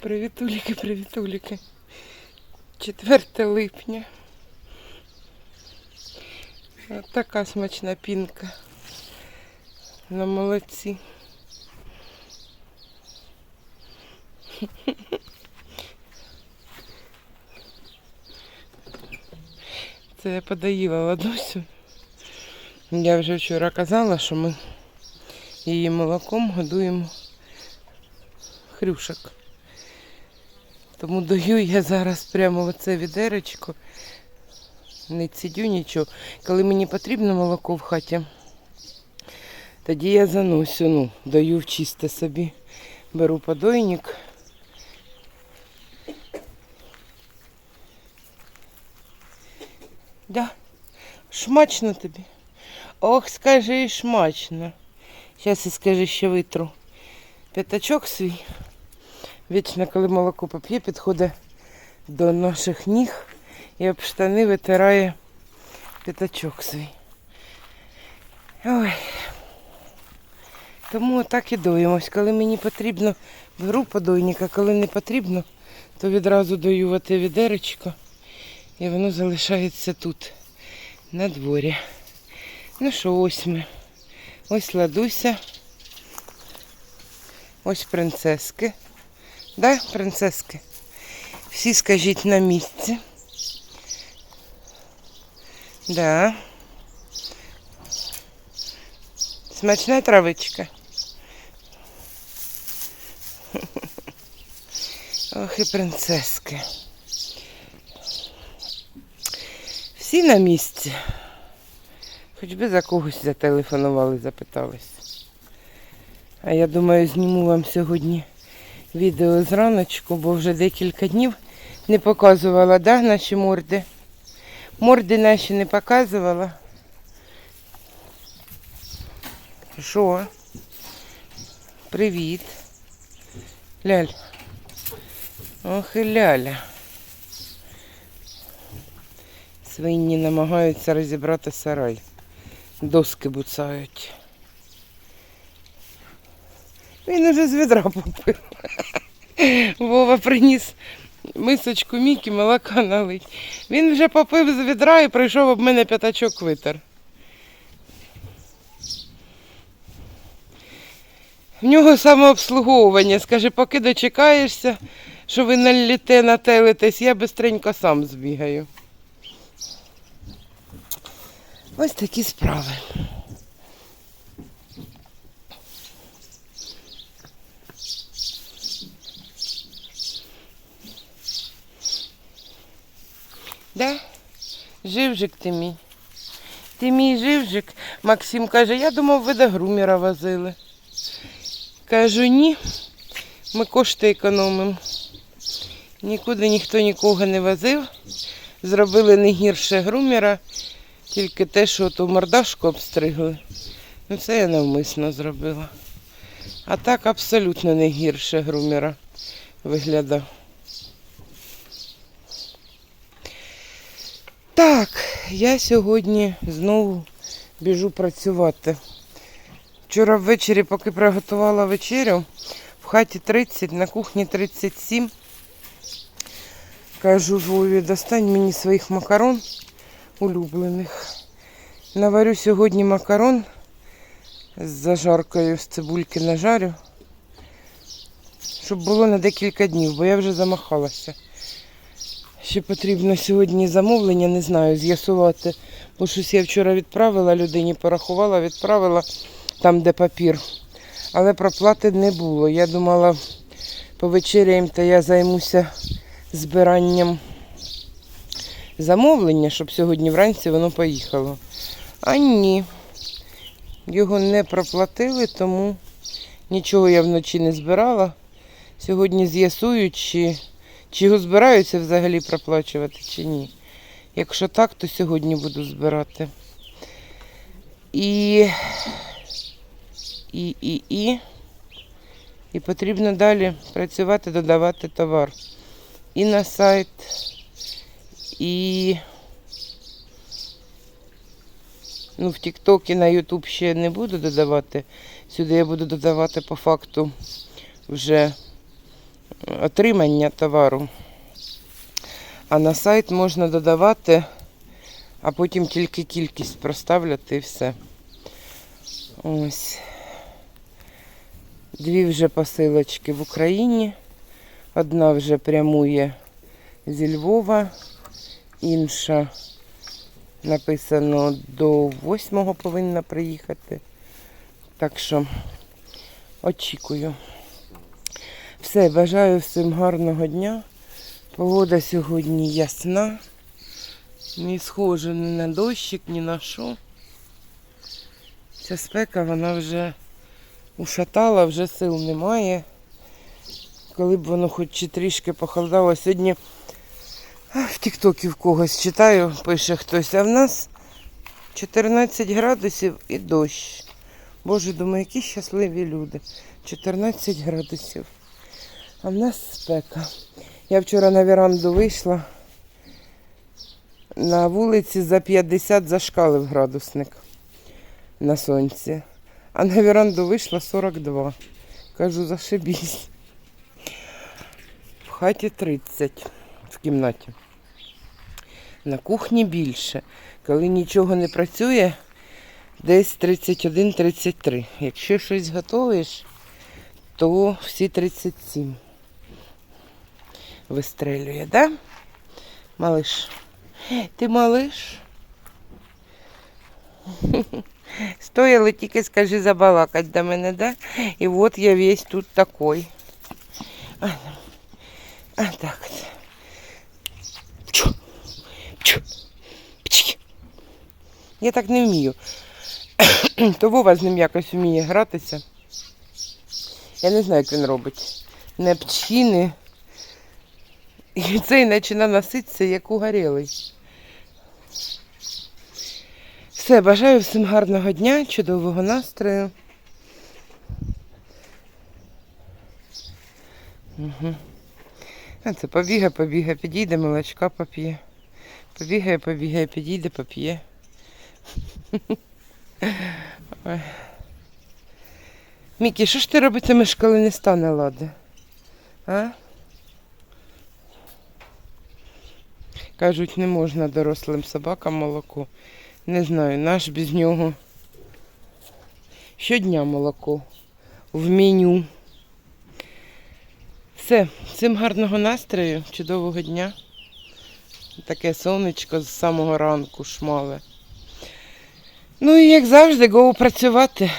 Привітуліки, привітуліки. 4 липня. От така смачна пінка. На молодці. Це я подоїла ладусю. Я вже вчора казала, що ми її молоком годуємо хрюшок. Тому даю я зараз прямо оце відеречко. Не цідю нічого. Коли мені потрібно молоко в хаті, тоді я заносю, ну, даю в чисте собі. Беру подойник. Да, шмачно тобі. Ох, скажи, шмачно. Зараз і скажи, що витру. П'ятачок свій. Вічно, коли молоко поп'є, підходить до наших ніг і об штани витирає п'ятачок свій. Ой. Тому так і доїмось. Коли мені потрібно, беру подойника, коли не потрібно, то відразу даю в відеречко і воно залишається тут, на дворі. Ну що, ось ми. Ось ладуся. Ось принцески. Да, принцески? Всі скажіть на місці. Да. Смачна травичка. Ох і принцески. Всі на місці. Хоч би за когось зателефонували, запитались. А я думаю, зніму вам сьогодні відео зраночку, бо вже декілька днів не показувала, да, наші морди. Морди наші не показувала. Що? Привіт. Ляль. Ох і ляля. Свині намагаються розібрати сарай. Доски буцають. Він уже з відра попив. Вова приніс мисочку Мікі, молока налить. Він вже попив з відра і прийшов об мене п'ятачок витер. В нього самообслуговування. Скаже, поки дочекаєшся, що ви наліте нателитесь, я бистренько сам збігаю. Ось такі справи. Да? Живжик ти мій. Ти мій живжик. Максим каже, я думав, ви до грумера возили. Кажу, ні, ми кошти економимо. Нікуди ніхто нікого не возив. Зробили не гірше грумера, тільки те, що ту мордашку обстригли. Ну це я навмисно зробила. А так абсолютно не гірше грумера виглядав. Так, я сьогодні знову біжу працювати. Вчора ввечері, поки приготувала вечерю, в хаті 30, на кухні 37. Кажу Вові, достань мені своїх макарон улюблених. Наварю сьогодні макарон з зажаркою з цибульки нажарю, щоб було на декілька днів, бо я вже замахалася. Ще потрібно сьогодні замовлення, не знаю, з'ясувати. Бо щось я вчора відправила людині, порахувала, відправила там, де папір. Але проплати не було. Я думала, повечеряємо, то я займуся збиранням замовлення, щоб сьогодні вранці воно поїхало. А ні, його не проплатили, тому нічого я вночі не збирала. Сьогодні з'ясую, чи, чи його збираються взагалі проплачувати, чи ні. Якщо так, то сьогодні буду збирати. І, і, і, і. І потрібно далі працювати, додавати товар. І на сайт, і ну, в TikTok і на YouTube ще не буду додавати. Сюди я буду додавати по факту вже отримання товару. А на сайт можна додавати, а потім тільки кількість проставляти і все. Ось. Дві вже посилочки в Україні. Одна вже прямує зі Львова, інша написано до 8 повинна приїхати. Так що очікую. Все, бажаю всім гарного дня. Погода сьогодні ясна. Не схоже ні на дощик, ні на що. Ця спека вона вже ушатала, вже сил немає. Коли б воно хоч чи трішки похолодало. Сьогодні в Тіктокі в когось читаю, пише хтось, а в нас 14 градусів і дощ. Боже, думаю, які щасливі люди. 14 градусів. А в нас спека. Я вчора на веранду вийшла. На вулиці за 50 зашкалив градусник на сонці. А на веранду вийшла 42. Кажу, зашибісь. В хаті 30 в кімнаті. На кухні більше. Коли нічого не працює, десь 31-33. Якщо щось готуєш, то всі 37 вистрелює, да? Малиш? Ти малиш? Стояли тільки скажи забалакать до мене, да? І от я весь тут такой. А, а так от. Пчу. Я так не вмію. То Вова з ним якось вміє гратися. Я не знаю, як він робить. Не пчхіни. І цей починає носитися, як угорілий. Все, бажаю всім гарного дня, чудового настрою. Угу. А це побігає, побігає, підійде, молочка поп'є. Побігає, побігає, підійде, поп'є. Мікі, що ж ти робитимеш, коли не стане лади? А? Кажуть, не можна дорослим собакам молоко. Не знаю, наш без нього. Щодня молоко в меню. Все, всім гарного настрою, чудового дня. Таке сонечко з самого ранку шмале. Ну і як завжди, го працювати.